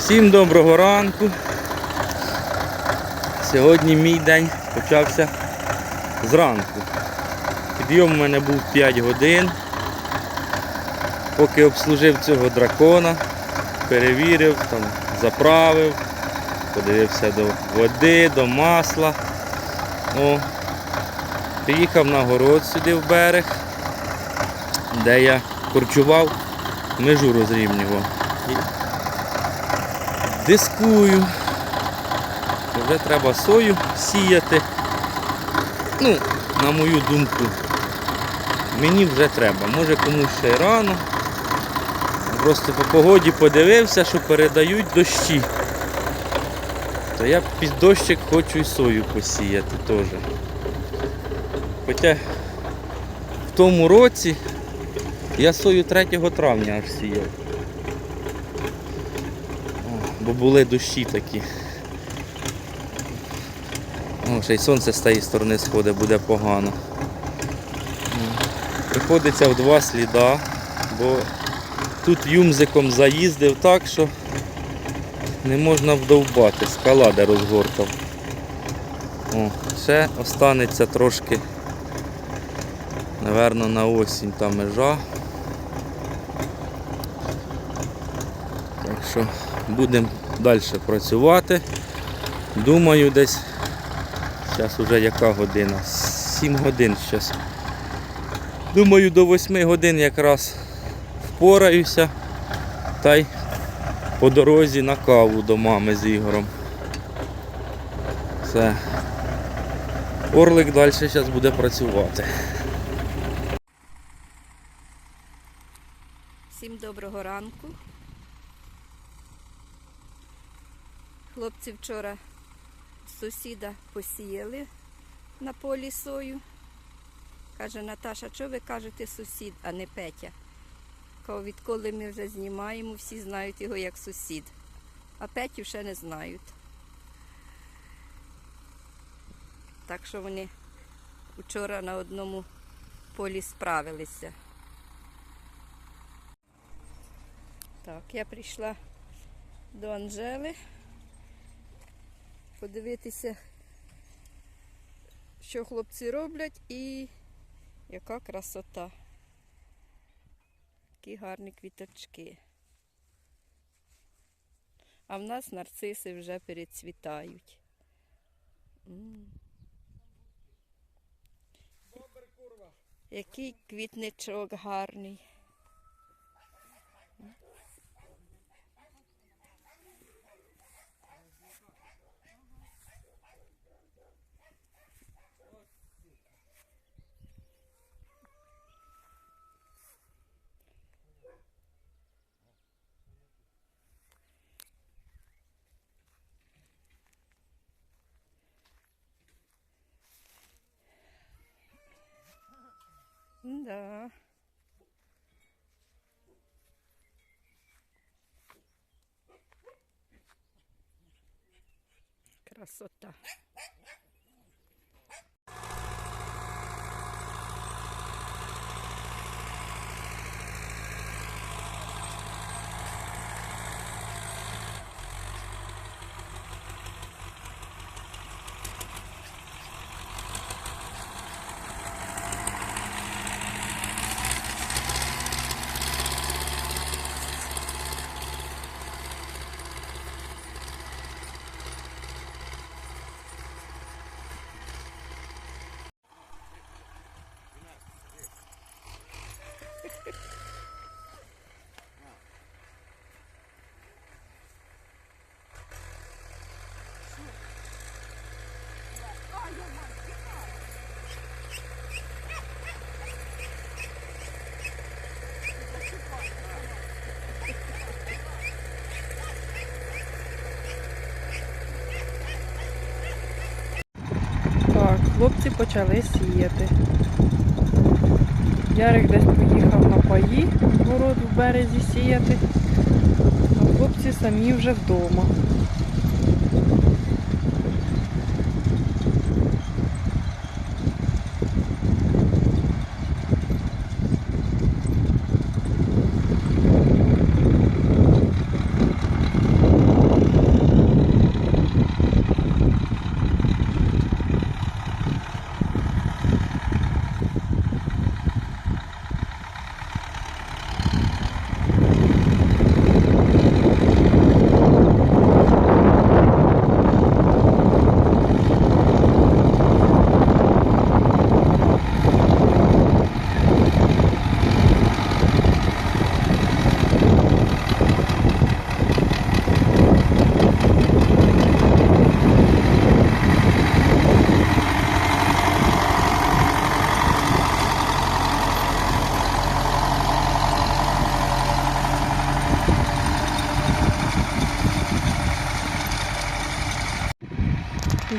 Всім доброго ранку. Сьогодні мій день почався зранку. Підйом у мене був 5 годин. Поки обслужив цього дракона, перевірив, там, заправив, подивився до води, до масла. О, приїхав на город сюди в берег, де я корчував, межу розрівнював. Дискую. Вже треба сою сіяти. Ну, на мою думку, мені вже треба. Може комусь ще й рано. Просто по погоді подивився, що передають дощі. То я під дощик хочу і сою посіяти теж. Хоча в тому році я сою 3 травня аж сіяв. Бо були дощі такі. О, ще й сонце з тієї сторони сходить, буде погано. Приходиться в два сліда, бо тут юмзиком заїздив так, що не можна вдовбати, скала де розгортав. О, ще останеться трошки, напевно, на осінь та межа. Що будемо далі працювати. Думаю, десь зараз уже яка година? 7 годин зараз. Думаю, до 8 годин якраз впораюся та й по дорозі на каву до мами з Ігорем. Все. Орлик далі зараз буде працювати. Всім доброго ранку. Хлопці вчора сусіда посіяли на полі сою. Каже Наташа, що ви кажете сусід, а не Петя? Каже, відколи ми вже знімаємо, всі знають його як сусід. А Петю ще не знають. Так що вони вчора на одному полі справилися. Так, я прийшла до Анжели подивитися, що хлопці роблять і яка красота. Такі гарні квіточки. А в нас нарциси вже перецвітають. Який квітничок гарний. Да. Красота. Так, хлопці почали сіяти. Ярик десь поїхав на паї, город в березі сіяти, а хлопці самі вже вдома.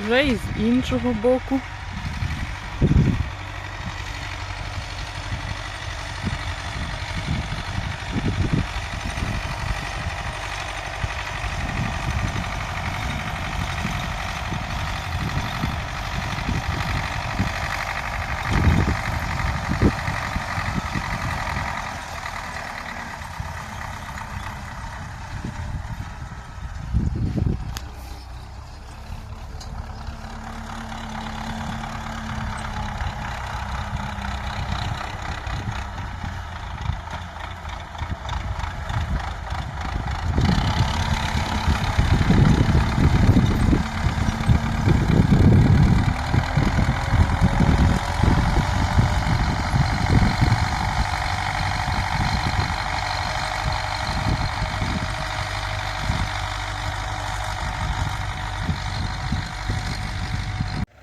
Вже і з іншого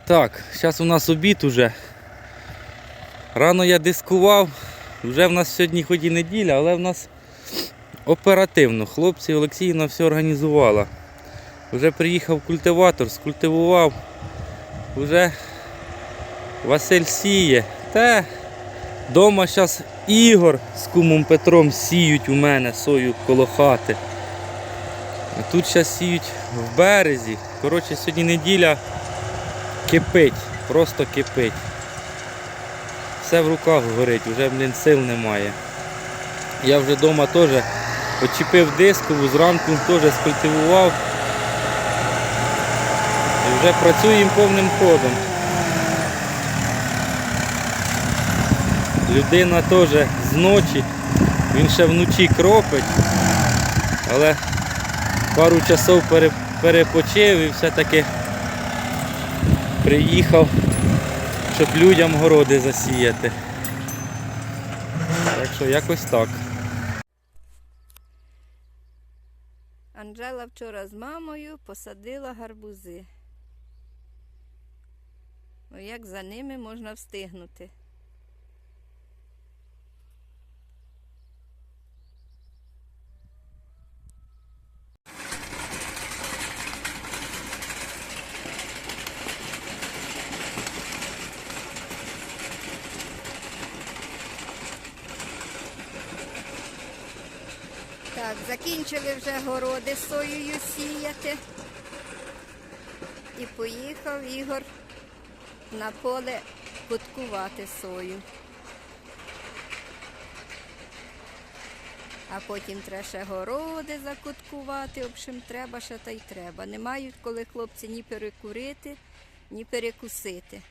Так, зараз у нас обід уже. Рано я дискував. Вже в нас сьогодні хоч і неділя, але в нас оперативно. Хлопці Олексіївна все організувала. Вже приїхав культиватор, скультивував. Вже Василь сіє. Та дома зараз Ігор з кумом Петром сіють у мене сою коло хати. Тут зараз сіють в березі. Коротше, сьогодні неділя кипить, просто кипить. Все в руках горить, вже блін, сил немає. Я вже вдома теж почепив дискову, зранку теж скультивував. І вже працюємо повним ходом. Людина теж з ночі, він ще вночі кропить, але пару часов перепочив і все-таки приїхав, щоб людям городи засіяти. Так що якось так. Анжела вчора з мамою посадила гарбузи. Ну, як за ними можна встигнути? Так, закінчили вже городи соєю сіяти. І поїхав Ігор на поле куткувати сою. А потім треба ще городи закуткувати. В общем, треба ще та й треба. Не мають коли хлопці ні перекурити, ні перекусити.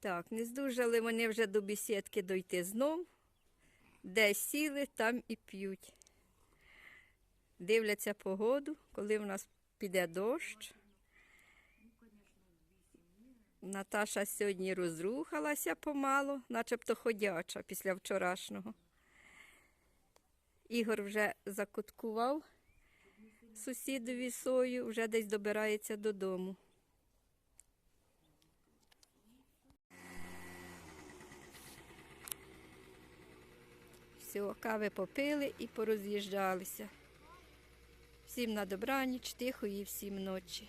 Так, не здужали вони вже до бесідки дойти знов. Де сіли, там і п'ють. Дивляться погоду, коли в нас піде дощ. Наташа сьогодні розрухалася помало, начебто ходяча після вчорашнього. Ігор вже закуткував сусідові сою, вже десь добирається додому. Все, кави попили і пороз'їжджалися. Всім на добраніч, тихої всім ночі.